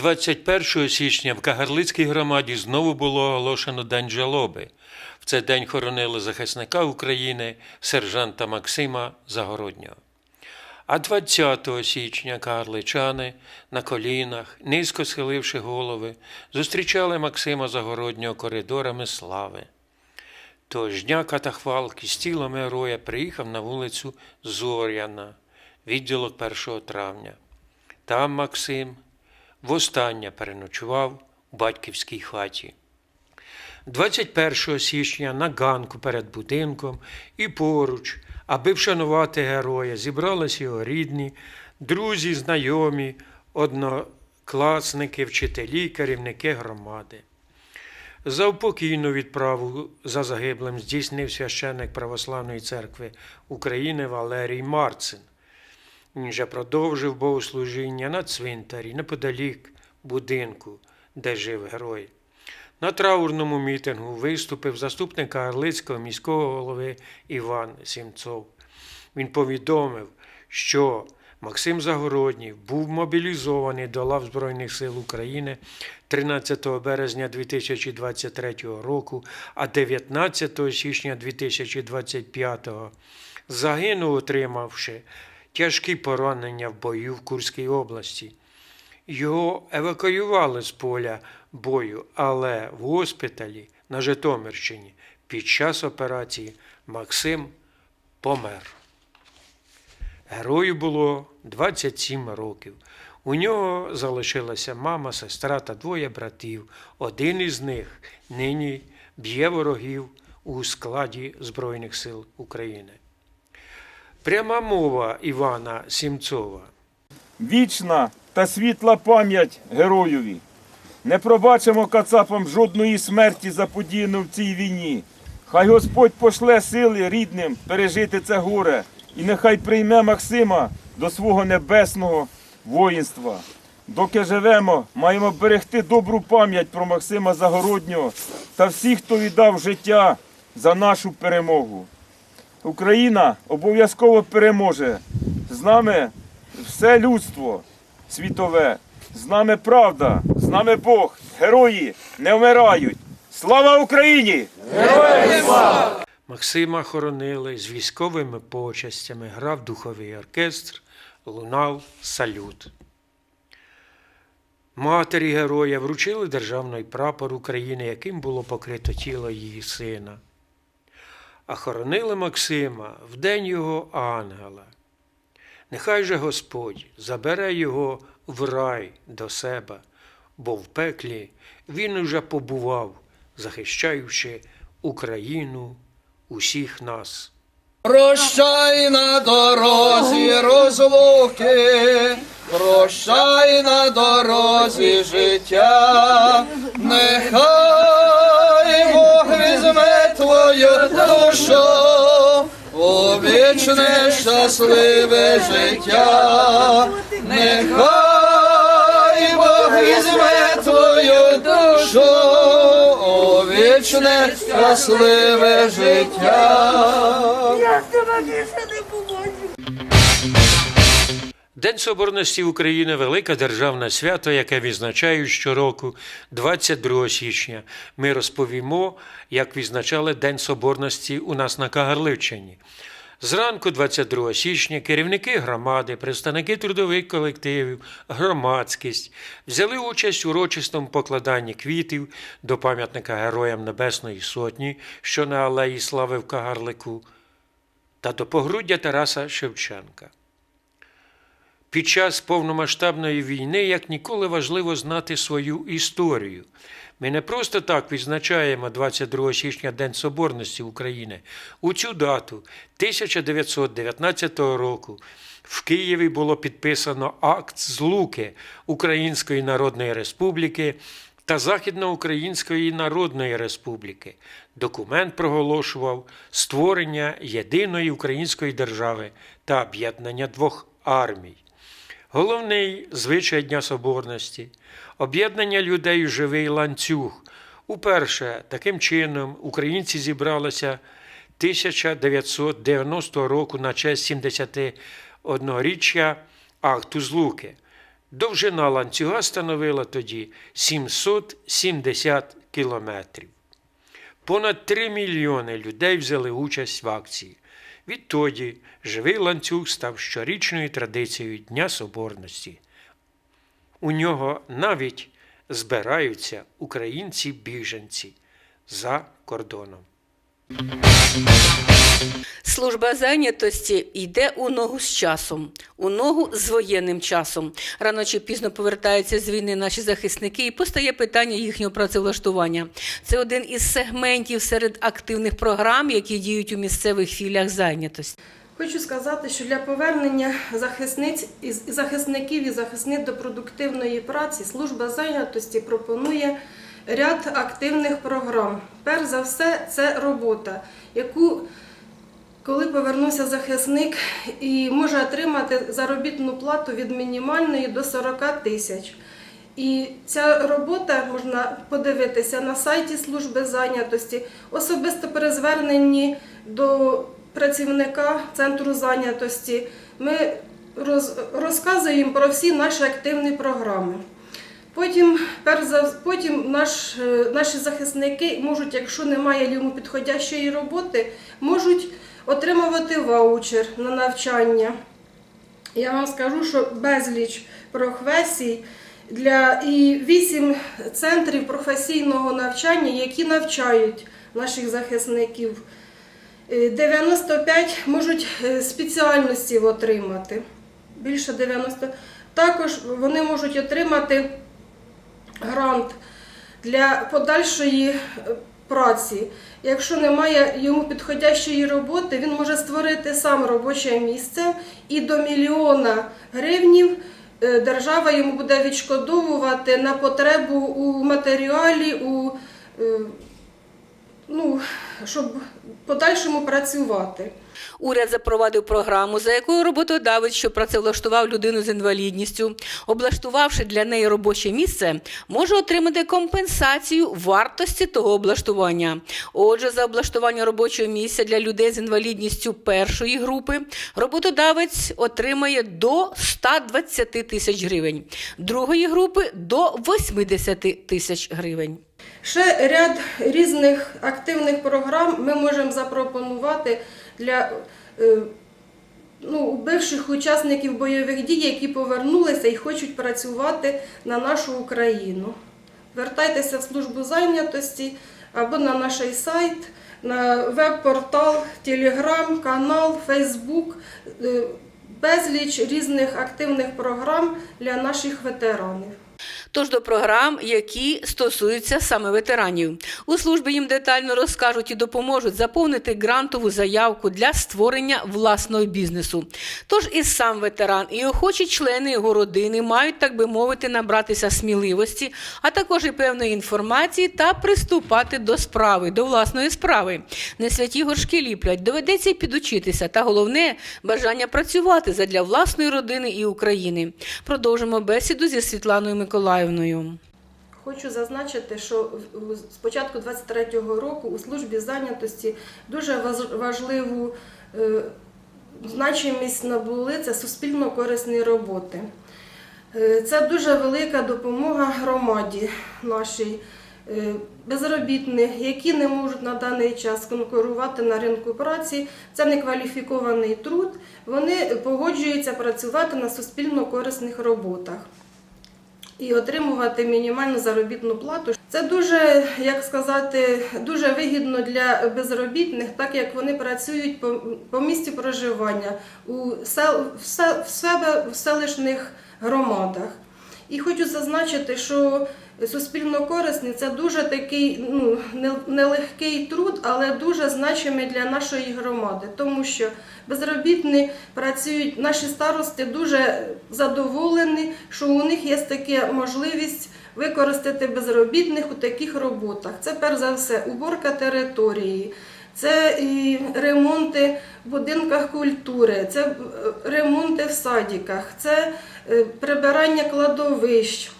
21 січня в Кагарлицькій громаді знову було оголошено День жалоби. В цей день хоронили захисника України сержанта Максима Загороднього. А 20 січня кагарличани на колінах, низько схиливши голови, зустрічали Максима Загороднього коридорами слави. Того ж дня катахвалки з тілом героя приїхав на вулицю Зоряна, відділок 1 травня. Там Максим востаннє переночував у батьківській хаті. 21 січня на ганку перед будинком і поруч, аби вшанувати героя, зібралися його рідні, друзі, знайомі, однокласники, вчителі, керівники громади. За упокійну відправу за загиблим здійснив священник Православної церкви України Валерій Марцин. Же продовжив богослужіння на цвинтарі неподалік будинку, де жив герой. На траурному мітингу виступив заступник Кагарлицького міського голови Іван Сімцов. Він повідомив, що Максим Загородній був мобілізований до лав Збройних сил України 13 березня 2023 року, а 19 січня 2025 загинув, отримавши тяжкі поранення в бою в Курській області. Його евакуювали з поля бою, але в госпіталі на Житомирщині під час операції Максим помер. Герою було 27 років. У нього залишилася мама, сестра та двоє братів. Один із них нині б'є ворогів у складі Збройних сил України. Пряма мова Івана Сімцова. Вічна та світла пам'ять героєві. Не пробачимо кацапам жодної смерті заподіяну в цій війні. Хай Господь пошле сили рідним пережити це горе, і нехай прийме Максима до свого небесного воїнства. Доки живемо, маємо берегти добру пам'ять про Максима Загороднього та всіх, хто віддав життя за нашу перемогу. Україна обов'язково переможе. З нами все людство світове. З нами правда, з нами Бог. Герої не вмирають. Слава Україні! Героям! Максима хоронили з військовими почастями, грав духовий оркестр, лунав салют. Матері героя вручили державний прапор України, яким було покрито тіло її сина. А хоронили Максима в день його ангела. Нехай же Господь забере його в рай до себе, бо в пеклі він уже побував, захищаючи Україну усіх нас. Прощай на дорозі розлуки, прощай на дорозі життя, нехай Бог візьме твою душу у вічне щасливе життя, нехай Бог візьме твою душу вічне щасливе життя. Я з тебе більше не побачу. День Соборності України велике державне свято, яке відзначають щороку 22 січня. Ми розповімо, як відзначали День Соборності у нас на Кагарличині. Зранку 22 січня керівники громади, представники трудових колективів, громадськість взяли участь у урочистому покладанні квітів до пам'ятника Героям Небесної Сотні, що на Алеї Слави в Кагарлику, та до погруддя Тараса Шевченка. Під час повномасштабної війни як ніколи важливо знати свою історію. Ми не просто так відзначаємо 22 січня День Соборності України. У цю дату 1919 року в Києві було підписано акт злуки Української Народної Республіки та Західноукраїнської Народної Республіки. Документ проголошував створення єдиної української держави та об'єднання двох армій. Головний звичай Дня Соборності об'єднання людей у живий ланцюг. Уперше таким чином українці зібралися 1990 року на честь 71-річчя акту злуки. Довжина ланцюга становила тоді 770 кілометрів. Понад 3 мільйони людей взяли участь в акції. Відтоді живий ланцюг став щорічною традицією Дня Соборності. У нього навіть збираються українці-біженці за кордоном. Служба зайнятості йде у ногу з часом, у ногу з воєнним часом. Рано чи пізно повертаються з війни наші захисники і постає питання їхнього працевлаштування. Це один із сегментів серед активних програм, які діють у місцевих філіях зайнятості. Хочу сказати, що для повернення захисниць захисників і захисниць до продуктивної праці служба зайнятості пропонує ряд активних програм. Перш за все, це робота, яку коли повернувся захисник і може отримати заробітну плату від мінімальної до 40 тисяч. І ця робота можна подивитися на сайті служби зайнятості, особисто при зверненні до працівника центру зайнятості. Ми роз, розказуємо про всі наші активні програми. Потім, перш за потім наш, е, наші захисники можуть, якщо немає йому підходящої роботи, можуть отримувати ваучер на навчання. Я вам скажу, що безліч професій для і вісім центрів професійного навчання, які навчають наших захисників. Е, 95 можуть е, спеціальності отримати. Більше 90. Також вони можуть отримати грант для подальшої е, праці. Якщо немає йому підходящої роботи, він може створити сам робоче місце і до мільйона гривнів е, держава йому буде відшкодовувати на потребу у матеріалі, у, е, ну, щоб подальшому працювати. Уряд запровадив програму, за якою роботодавець, що працевлаштував людину з інвалідністю, облаштувавши для неї робоче місце, може отримати компенсацію вартості того облаштування. Отже, за облаштування робочого місця для людей з інвалідністю першої групи роботодавець отримає до 120 тисяч гривень, другої групи до 80 тисяч гривень. Ще ряд різних активних програм ми можемо запропонувати для е, ну, бивших учасників бойових дій, які повернулися і хочуть працювати на нашу Україну. Звертайтеся в службу зайнятості або на наш сайт, на веб-портал, телеграм, канал, Фейсбук. Безліч різних активних програм для наших ветеранів. Тож до програм, які стосуються саме ветеранів. У службі їм детально розкажуть і допоможуть заповнити грантову заявку для створення власного бізнесу. Тож і сам ветеран, і охочі члени його родини мають, так би мовити, набратися сміливості, а також і певної інформації та приступати до справи, до власної справи. Не святі горшки ліплять, доведеться й підучитися, та головне бажання працювати задля власної родини і України. Продовжимо бесіду зі Світланою Миколаївною. Хочу зазначити, що з початку 23-го року у службі зайнятості дуже важливу е, значимість набули це суспільно корисні роботи. Е, Це дуже велика допомога громаді нашій. Е, Безробітних, які не можуть на даний час конкурувати на ринку праці, це некваліфікований труд. Вони погоджуються працювати на суспільно корисних роботах і отримувати мінімальну заробітну плату. Це дуже, як сказати, дуже вигідно для безробітних, так як вони працюють по, по місці проживання у сел, в, сел, в себе в селищних громадах. І хочу зазначити, що суспільно корисний це дуже такий ну, нелегкий труд, але дуже значимий для нашої громади, тому що безробітні працюють, наші старости дуже задоволені, що у них є така можливість використати безробітних у таких роботах. Це перш за все уборка території. Це і ремонти в будинках культури, це е, ремонти в садиках, це е, прибирання кладовищ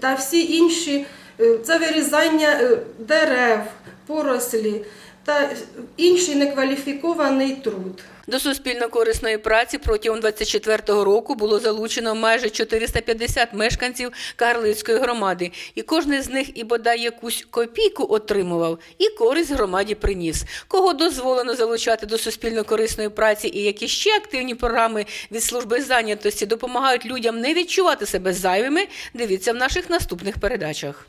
та всі інші, е, це вирізання е, дерев, порослі, та інший некваліфікований труд. До суспільно-корисної праці протягом 24-го року було залучено майже 450 мешканців Кагарлицької громади, і кожен з них і бодай якусь копійку отримував, і користь громаді приніс. Кого дозволено залучати до суспільно-корисної праці і які ще активні програми від служби зайнятості допомагають людям не відчувати себе зайвими, дивіться в наших наступних передачах.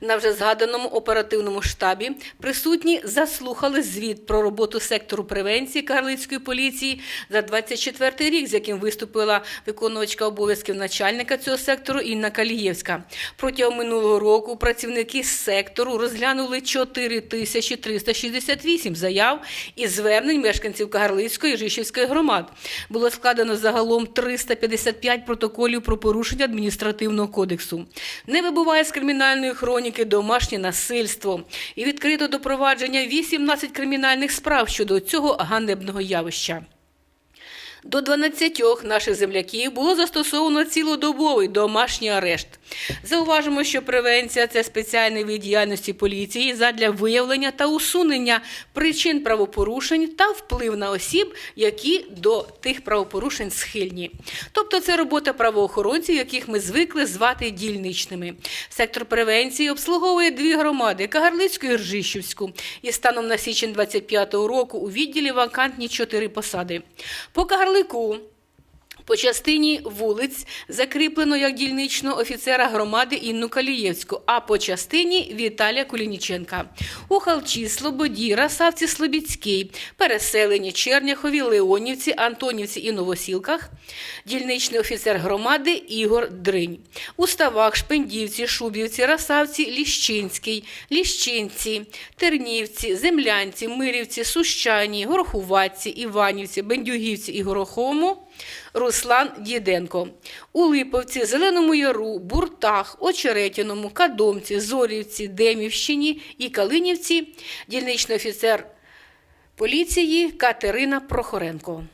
На вже згаданому оперативному штабі присутні заслухали звіт про роботу сектору превенції Карлицької поліції за 24 рік, з яким виступила виконувачка обов'язків начальника цього сектору Інна Калієвська. Протягом минулого року працівники сектору розглянули 4368 заяв і звернень мешканців Кагарлицької і Жишівської громад. Було складено загалом 355 протоколів про порушення адміністративного кодексу. Не вибуває з кримінальної хроніки домашнє насильство і відкрито до провадження 18 кримінальних справ щодо цього ганебного явища. До 12 наших земляків було застосовано цілодобовий домашній арешт. Зауважимо, що превенція це спеціальний вид діяльності поліції задля виявлення та усунення причин правопорушень та вплив на осіб, які до тих правопорушень схильні. Тобто це робота правоохоронців, яких ми звикли звати дільничними. Сектор превенції обслуговує дві громади Кагарлицьку і Ржищівську. І станом на січень 25-го року у відділі вакантні чотири посади. По Кагарлику по частині вулиць закріплено як дільничного офіцера громади Інну Калієвську, а по частині Віталія Кулініченка. У Халчі, Слободі, Расавці, Слобідській, Переселені, Черняхові, Леонівці, Антонівці і Новосілках дільничний офіцер громади Ігор Дринь. У Ставах, Шпендівці, Шубівці, Расавці, Ліщинський, Ліщинці, Тернівці, Землянці, Мирівці, Сущані, Горохуватці, Іванівці, Бендюгівці і Гороховому Руслан Діденко. У Липовці, Зеленому Яру, Буртах, Очеретяному, Кадомці, Зорівці, Демівщині і Калинівці дільничний офіцер поліції Катерина Прохоренко.